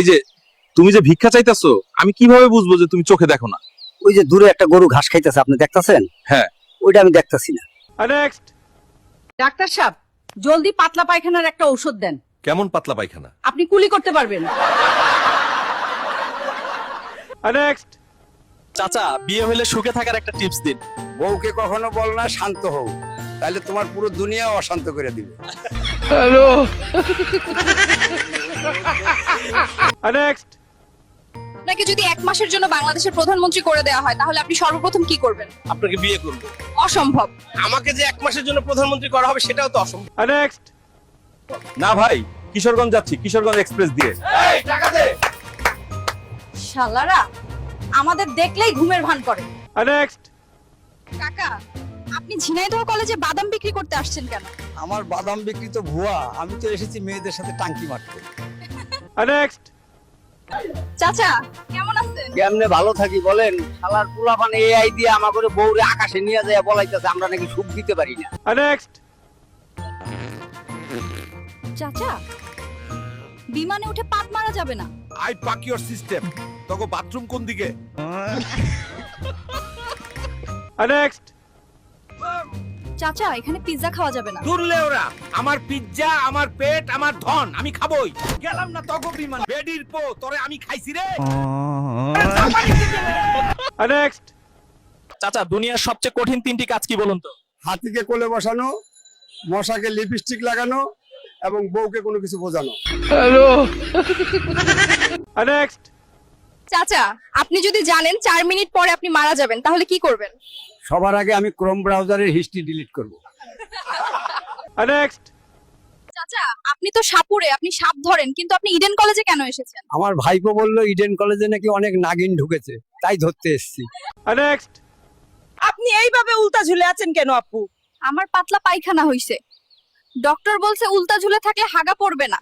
এই যে তুমি যে ভিক্ষা চাইতেছো আমি কীভাবে বুঝব যে তুমি চোখে দেখো না? ওই যে দূরে একটা গরু ঘাস খাইতেছে আপনি দেখতাছেন? হ্যাঁ। ওইটা আমি দেখতাছি না। ডাক্তার সাহেব জলদি পাতলা পায়খানার একটা ঔষধ দেন। কেমন পাতলা পায়খানা? আপনি কুলি করতে পারবেন। চাচা বিয়ে হলে সুখে থাকার একটা টিপস দিন। বউকে কখনো বল না শান্ত হও। তাহলে তোমার পুরো দুনিয়া অশান্ত করে দিবে। আপনাকে যদি এক মাসের জন্য বাংলাদেশের প্রধানমন্ত্রী করে দেওয়া হয় তাহলে আপনি সর্বপ্রথম কি করবেন? আপনাকে বিয়ে করব। অসম্ভব। আমাকে যে এক মাসের জন্য প্রধানমন্ত্রী করা হবে সেটাও তো অসম্ভব। না ভাই কিশোরগঞ্জ যাচ্ছি কিশোরগঞ্জ এক্সপ্রেস দিয়ে। শালারা আমাদের দেখলেই ঘুমের ভান করে। কাকা আপনি ঝিনাইদহ কলেজে বাদাম বিক্রি করতে আসছেন কেন? আমার বাদাম বিক্রি তো ভুয়া আমি তো এসেছি মেয়েদের সাথে টাঙ্কি মারতে। চাচা কেমন আছেন? কেমনে ভালো থাকি বলেন? শালার পোলাপান এআই দিয়ে আমার করে বউরে আকাশে নিয়ে যায় বলাইতেছে আমরা নাকি সুখ দিতে পারি না। চাচা বিমানে উঠে পাত মারা যাবে না। আই পাক ইওর সিস্টেম তোকে বাথরুম কোন দিকে? চাচা এখানে পিৎজা খাওয়া যাবে না। দূরলে ওরা। আমার পিজ্জা আমার পেট আমার ধন আমি খাবই। গেলাম না তগো বিমান। বেডির পো তোরে আমি খাইছি রে। নেক্সট চাচা দুনিয়ার সবচেয়ে কঠিন তিনটি কাজ কি বলুন তো? হাতিকে কোলে বসানো মশাকে লিপস্টিক লাগানো এবং বউকে কোনো কিছু বোঝানো। চাচা আপনি যদি জানেন চার মিনিট পরে আপনি মারা যাবেন তাহলে কি করবেন? সবার আগে আমি ক্রোম ব্রাউজারের হিস্ট্রি ডিলিট করব। চাচা আপনি তো সাপুরে আপনি সাপ ধরেন কিন্তু আপনি ইডেন কলেজে কেন এসেছেন? আমার ভাইপো বলল ইডেন কলেজে নাকি অনেক নাগিন ঢুকেছে তাই ধরতে এসেছি। আপনি এইভাবে উল্টা ঝুলে আছেন কেন আপু? আমার পাতলা পায়খানা হইছে। ডক্টর বলছে উল্টা ঝুলে থাকলে হাগা পড়বে না।